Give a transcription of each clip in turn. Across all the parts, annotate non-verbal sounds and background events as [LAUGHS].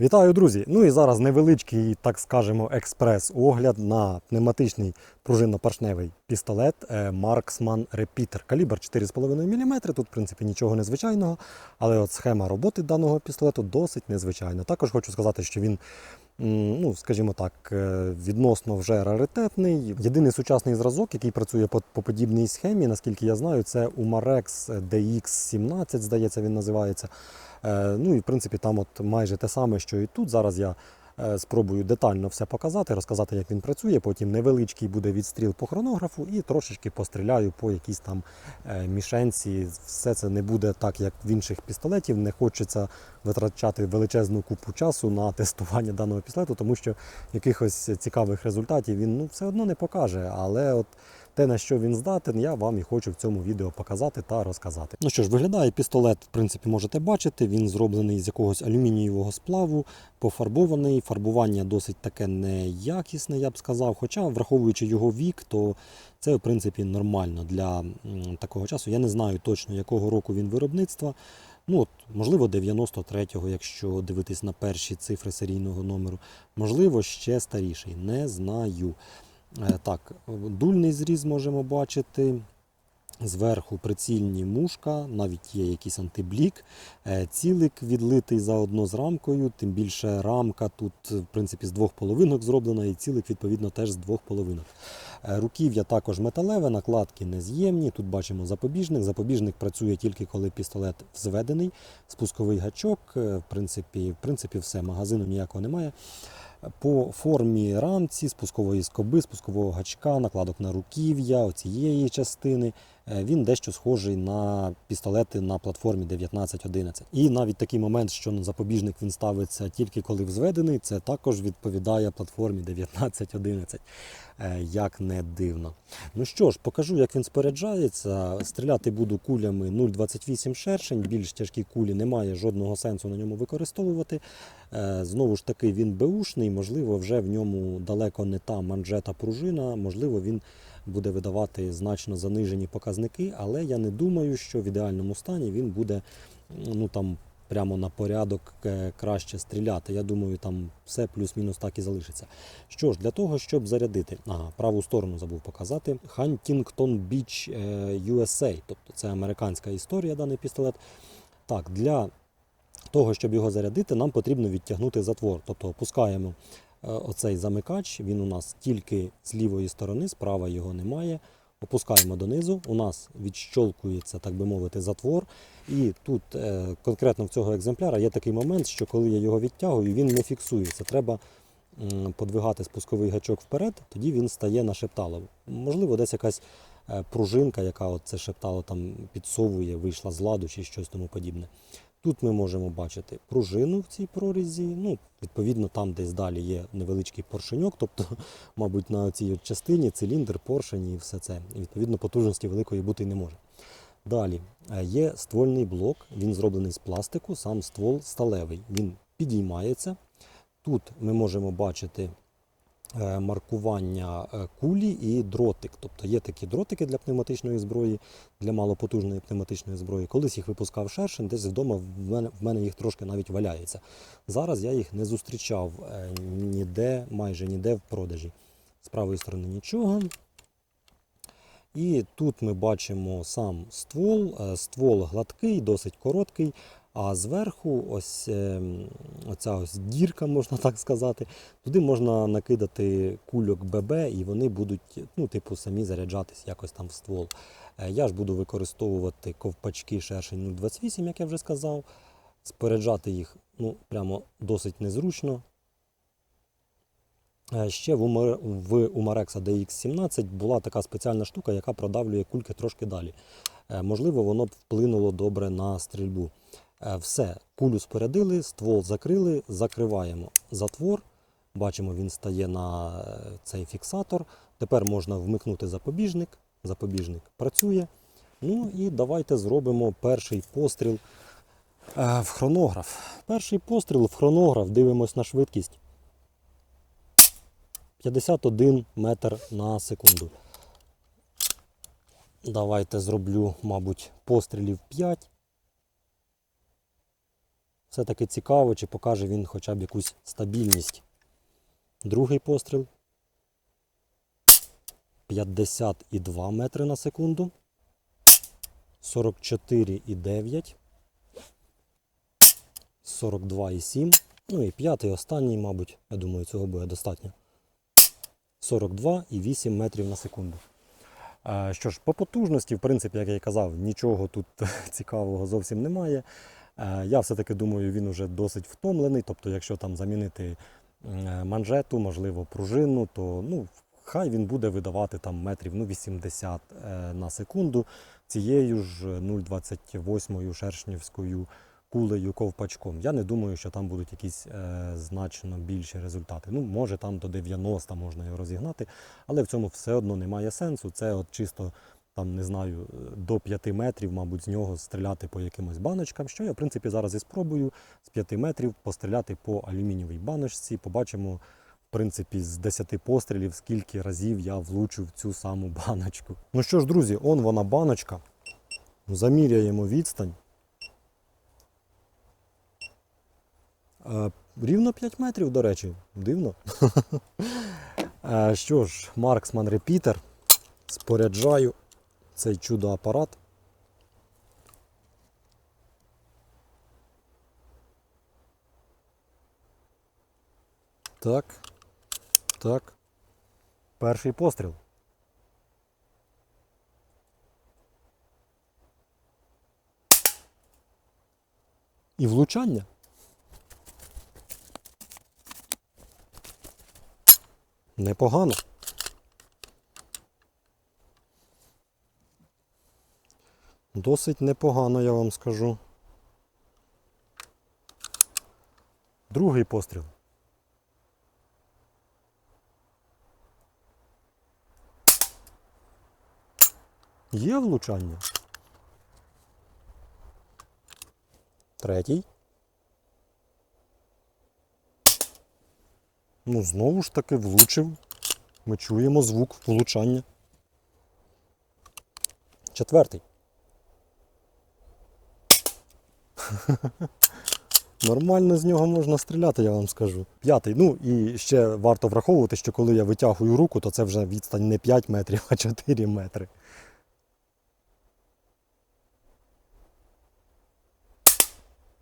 Вітаю, друзі! Ну і зараз невеличкий, так скажемо, експрес-огляд на пневматичний пружинно-поршневий пістолет е, Marksman Repeater. Калібр 4,5 мм. Тут, в принципі, нічого незвичайного, але от схема роботи даного пістолету досить незвичайна. Також хочу сказати, що він, ну, скажімо так, е, відносно вже раритетний. Єдиний сучасний зразок, який працює по, по подібній схемі, наскільки я знаю, це Umarex DX17, здається, він називається. Е, Ну і в принципі там от майже те саме, що і тут. Зараз я спробую детально все показати, розказати, як він працює. Потім невеличкий буде відстріл по хронографу і трошечки постріляю по якійсь там е, мішенці. Все це не буде так, як в інших пістолетів. Не хочеться витрачати величезну купу часу на тестування даного пістолету, тому що якихось цікавих результатів він ну, все одно не покаже. Але от те, на що він здатен, я вам і хочу в цьому відео показати та розказати. Ну що ж, виглядає пістолет, в принципі, можете бачити. Він зроблений з якогось алюмінієвого сплаву, пофарбований. Фарбування досить таке неякісне, я б сказав. Хоча, враховуючи його вік, то це в принципі нормально для такого часу. Я не знаю точно, якого року він виробництва. Ну, от, можливо, 93-го, якщо дивитись на перші цифри серійного номеру. Можливо, ще старіший. Не знаю. Е, Так, дульний зріз можемо бачити. Зверху прицільні мушка, навіть є якийсь антиблік, Е, цілик відлитий заодно з рамкою, тим більше рамка тут, в принципі, з двох половинок зроблена, і цілик, відповідно, теж з двох половинок. Е, Руків'я також металеве, накладки нез'ємні. Тут бачимо запобіжник. Запобіжник працює тільки коли пістолет взведений, спусковий гачок. В принципі, в принципі, все, магазину ніякого немає. По формі рамці, спускової скоби, спускового гачка, накладок на руків'я, оцієї частини. Е, Він дещо схожий на пістолети на платформі 1911. І навіть такий момент, що на запобіжник він ставиться тільки коли взведений, це також відповідає платформі 1911. Е, Як не дивно. Ну що ж, покажу, як він споряджається. Стріляти буду кулями 0,28 шершень. Більш тяжкі кулі немає жодного сенсу на ньому використовувати. Е, Знову ж таки, він беушний, можливо, вже в ньому далеко не та манжета пружина, можливо, він буде видавати значно занижені показники, але я не думаю, що в ідеальному стані він буде ну, там, прямо на порядок е, краще стріляти. Я думаю, там все плюс-мінус так і залишиться. Що ж, для того, щоб зарядити, ага, праву сторону забув показати. Huntington Beach е, USA, тобто це американська історія, даний пістолет. Так, для того, щоб його зарядити, нам потрібно відтягнути затвор. Тобто опускаємо оцей замикач, він у нас тільки з лівої сторони, справа його немає. Опускаємо донизу, у нас відщолкується, так би мовити, затвор. І тут е, конкретно в цього екземпляра є такий момент, що коли я його відтягую, він не фіксується. Треба подвигати спусковий гачок вперед, тоді він стає на шептало. Можливо, десь якась е, пружинка, яка це шептало там підсовує, вийшла з ладу чи щось тому подібне. Тут ми можемо бачити пружину в цій прорізі. Ну, відповідно, там десь далі є невеличкий поршеньок, тобто, [LAUGHS] мабуть, на цій частині циліндр, поршень і все це. І, відповідно, потужності великої бути не може. Далі е, є ствольний блок, він зроблений з пластику, сам ствол сталевий. Він підіймається. Тут ми можемо бачити маркування е, кулі і дротик. Тобто є такі дротики для пневматичної зброї, для малопотужної пневматичної зброї. Колись їх випускав шершень, десь вдома в мене, в мене їх трошки навіть валяється. Зараз я їх не зустрічав е, ніде, майже ніде в продажі. З правої сторони нічого. І тут ми бачимо сам ствол. Е, Ствол гладкий, досить короткий. А зверху ось е, оця ось дірка, можна так сказати. Туди можна накидати кульок ББ, і вони будуть, ну, типу, самі заряджатись якось там в ствол. Е, Я ж буду використовувати ковпачки шершень 028, як я вже сказав. Споряджати їх ну, прямо досить незручно. Е, Ще в Умар- в Umarex DX17 була така спеціальна штука, яка продавлює кульки трошки далі. Можливо, воно б вплинуло добре на стрільбу. Е, Все, кулю спорядили, ствол закрили, закриваємо затвор. Бачимо, він стає на е, цей фіксатор. Тепер можна вмикнути запобіжник. Запобіжник працює. Ну і давайте зробимо перший постріл е, в хронограф. Перший постріл в хронограф, дивимось на швидкість. 51 метр на секунду. Давайте зроблю, мабуть, пострілів 5. Все-таки цікаво, чи покаже він хоча б якусь стабільність. Другий постріл. 52 метри на секунду. 44,9. 42,7. Ну і п'ятий, останній, мабуть, я думаю, цього буде достатньо. 42,8 метрів на секунду. Що ж, по потужності, в принципі, як я і казав, нічого тут [LAUGHS] цікавого зовсім немає. Е, Я все-таки думаю, він уже досить втомлений. Тобто, якщо там замінити е, манжету, можливо, пружину, то ну, хай він буде видавати там метрів ну, 80 е, на секунду цією ж 0,28 шершнівською кулею ковпачком. Я не думаю, що там будуть якісь е, значно більші результати. Ну, може там до 90 можна його розігнати, але в цьому все одно немає сенсу. Це от чисто там, не знаю, до 5 метрів, мабуть, з нього стріляти по якимось баночкам. Що я, в принципі, зараз і спробую з 5 метрів постріляти по алюмінієвій баночці. Побачимо, в принципі, з 10 пострілів, скільки разів я влучу в цю саму баночку. Ну що ж, друзі, он вона баночка. Заміряємо відстань. Е, Рівно 5 метрів, до речі, дивно. [LAUGHS] Е, Що ж, Marksman Repeater. Споряджаю цей чудо-апарат. Так. Так. Перший постріл. І влучання. Непогано. Досить непогано, я вам скажу. Другий постріл. Є влучання. Третій. Ну, знову ж таки влучив. Ми чуємо звук влучання. Четвертий. [LAUGHS] Нормально з нього можна стріляти, я вам скажу. П'ятий. Ну і ще варто враховувати, що коли я витягую руку, то це вже відстань не 5 метрів, [LAUGHS] а 4 метри.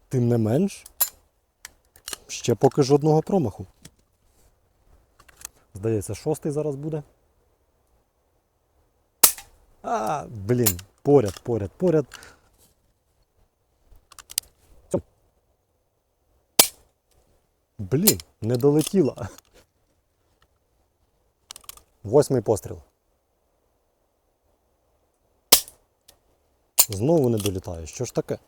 Тим не менш, ще поки жодного промаху. Здається, шостий зараз буде. А, блін, поряд, поряд, поряд. Блін, не долетіла. Восьмий постріл. Знову не долітає. Що ж таке?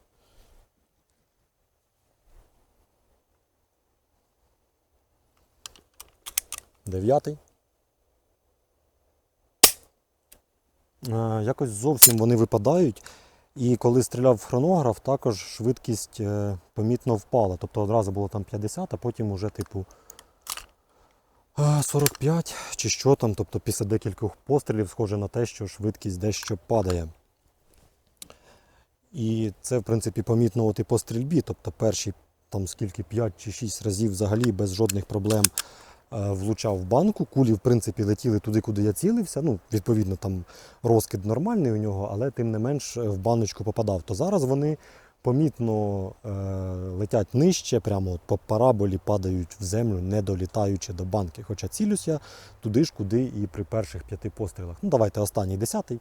Дев'ятий. Якось зовсім вони випадають. І коли стріляв в хронограф, також швидкість е, помітно впала. Тобто одразу було там 50, а потім уже типу е, 45 чи що там. Тобто після декількох пострілів схоже на те, що швидкість дещо падає. І це, в принципі, помітно от і по стрільбі. Тобто перші там скільки 5 чи 6 разів взагалі без жодних проблем е, влучав в банку. Кулі, в принципі, летіли туди, куди я цілився. Ну, відповідно, там розкид нормальний у нього, але тим не менш е, в баночку попадав. То зараз вони помітно е, летять нижче, прямо от по параболі падають в землю, не долітаючи до банки. Хоча цілюсь я туди ж, куди і при перших п'яти пострілах. Ну, давайте останній десятий.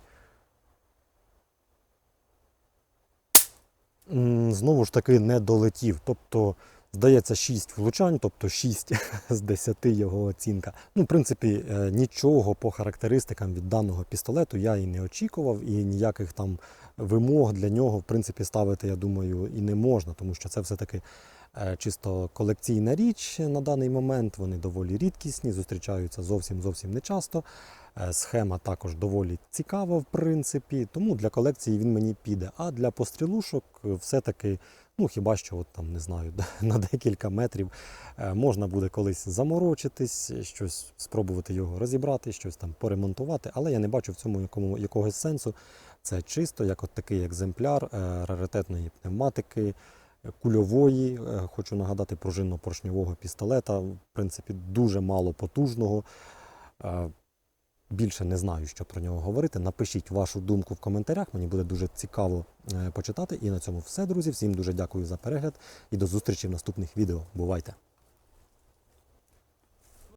Знову ж таки не долетів. Тобто, здається, 6 влучань, тобто 6 з 10 його оцінка. Ну, в принципі, е, нічого по характеристикам від даного пістолету я і не очікував, і ніяких там вимог для нього, в принципі, ставити, я думаю, і не можна, тому що це все-таки чисто колекційна річ на даний момент. Вони доволі рідкісні, зустрічаються зовсім зовсім не часто. Е, Схема також доволі цікава, в принципі, тому для колекції він мені піде. А для пострілушок е, все-таки, ну хіба що, от, там, не знаю, [LAUGHS] на декілька метрів е, можна буде колись заморочитись, щось спробувати його розібрати, щось там поремонтувати, але я не бачу в цьому якому, якогось сенсу. Це чисто як от такий екземпляр е, раритетної пневматики кульової, е, хочу нагадати, пружинно-поршньового пістолета. В принципі, дуже мало потужного. Е, Більше не знаю, що про нього говорити. Напишіть вашу думку в коментарях. Мені буде дуже цікаво е, почитати. І на цьому все, друзі. Всім дуже дякую за перегляд і до зустрічі в наступних відео. Бувайте!